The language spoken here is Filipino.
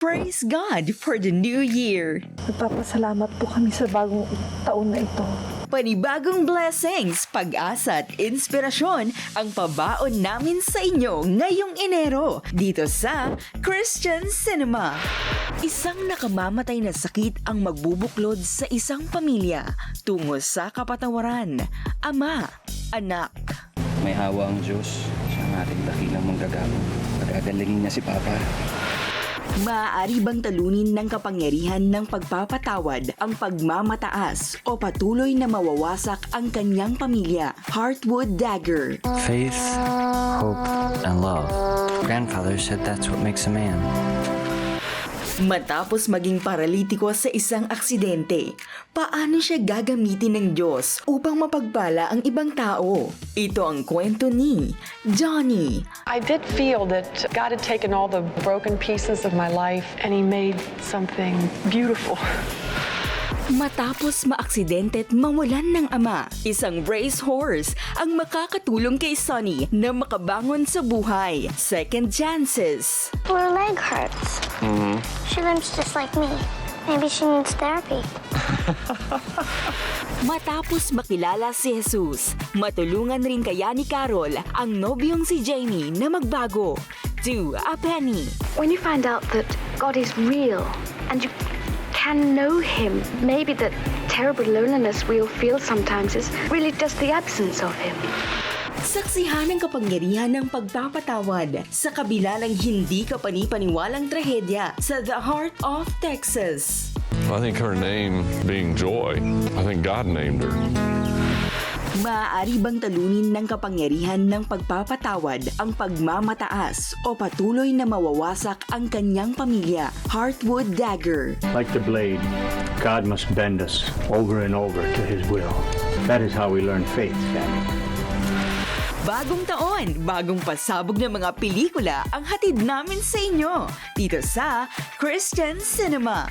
Praise God for the new year! Nagpapasalamat po kami sa bagong taon na ito. Panibagong blessings, pag-asa at inspirasyon ang pabaon namin sa inyo ngayong Enero dito sa Christian Cinema. Isang nakamamatay na sakit ang magbubuklod sa isang pamilya tungo sa kapatawaran, ama, anak. May awa ang Diyos sa ating dakilang manggagamot. Pag-agalingin niya si Papa. Maaari bang talunin ng kapangyarihan ng pagpapatawad ang pagmamataas o patuloy na mawawasak ang kanyang pamilya? Heartwood Dagger. Faith, hope, and love. Grandfather said that's what makes a man. Matapos maging paralitiko sa isang aksidente, paano siya gagamitin ng Diyos upang mapagpala ang ibang tao? Ito ang kwento ni Johnny. I did feel that God had taken all the broken pieces of my life and He made something beautiful. Matapos maaksidente at mawalan ng ama, isang racehorse ang makakatulong kay Sonny na makabangon sa buhay. Second chances. Her leg hurts. She limps just like me. Maybe she needs therapy. Matapos makilala si Jesus, matulungan rin kaya ni Carol ang nobyong si Jamie na magbago. To a penny. When you find out that God is real and you can know Him, maybe that terrible loneliness we'll feel sometimes is really just the absence of Him. Saksihan ang kapangyarihan ng pagpapatawad sa kabila ng hindi ka panipaniwalang trahedya sa The Heart of Texas. I think her name being Joy, I think God named her. Maaari bang talunin ng kapangyarihan ng pagpapatawad ang pagmamataas o patuloy na mawawasak ang kanyang pamilya? Heartwood Dagger. Like the blade, God must bend us over and over to His will. That is how we learn faith, Sammy. Bagong taon, bagong pasabog ng mga pelikula ang hatid namin sa inyo dito sa Christian Cinema.